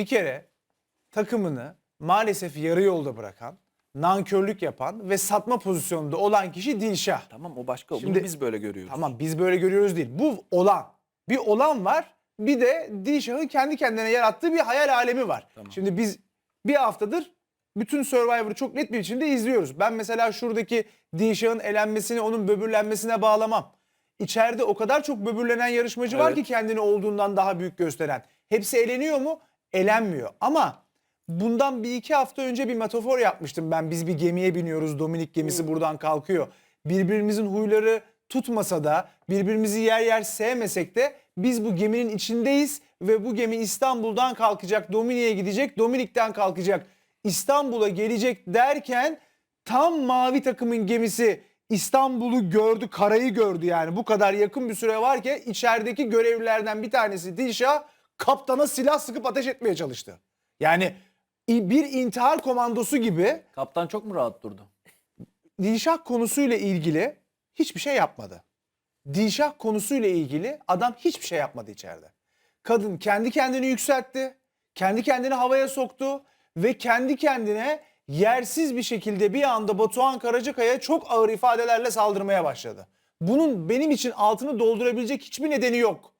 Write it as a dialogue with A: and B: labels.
A: Bir kere takımını maalesef yarı yolda bırakan, nankörlük yapan ve satma pozisyonunda olan kişi Dilşah.
B: Tamam o başka.
A: Şimdi-
B: Bunu biz böyle görüyoruz.
A: Tamam biz böyle görüyoruz değil. Bu olan. Bir olan var. Bir de Dilşah'ın kendi kendine yarattığı bir hayal alemi var.
B: Tamam.
A: Şimdi biz bir haftadır bütün Survivor'ı çok net bir biçimde izliyoruz. Ben mesela şuradaki Dilşah'ın elenmesini onun böbürlenmesine bağlamam. İçeride o kadar çok böbürlenen yarışmacı var
B: Evet.
A: ki kendini olduğundan daha büyük gösteren. Hepsi eleniyor mu? Elenmiyor. Ama bundan bir iki hafta önce bir metafor yapmıştım ben. Biz bir gemiye biniyoruz. Dominik gemisi buradan kalkıyor. Birbirimizin huyları tutmasa da birbirimizi yer yer sevmesek de biz bu geminin içindeyiz ve bu gemi İstanbul'dan kalkacak, Dominik'e gidecek, Dominik'ten kalkacak, İstanbul'a gelecek derken tam mavi takımın gemisi İstanbul'u gördü, karayı gördü yani. Bu kadar yakın bir süre var ki içerideki görevlilerden bir tanesi Dilşah kaptana silah sıkıp ateş etmeye çalıştı. Yani bir intihar komandosu gibi
B: Kaptan çok mu rahat durdu?
A: Dilşah konusuyla ilgili hiçbir şey yapmadı. Dilşah konusuyla ilgili adam hiçbir şey yapmadı içeride. Kadın kendi kendini yükseltti, kendi kendini havaya soktu ve kendi kendine yersiz bir şekilde bir anda Batuhan Karacakaya çok ağır ifadelerle saldırmaya başladı. Bunun benim için altını doldurabilecek hiçbir nedeni yok.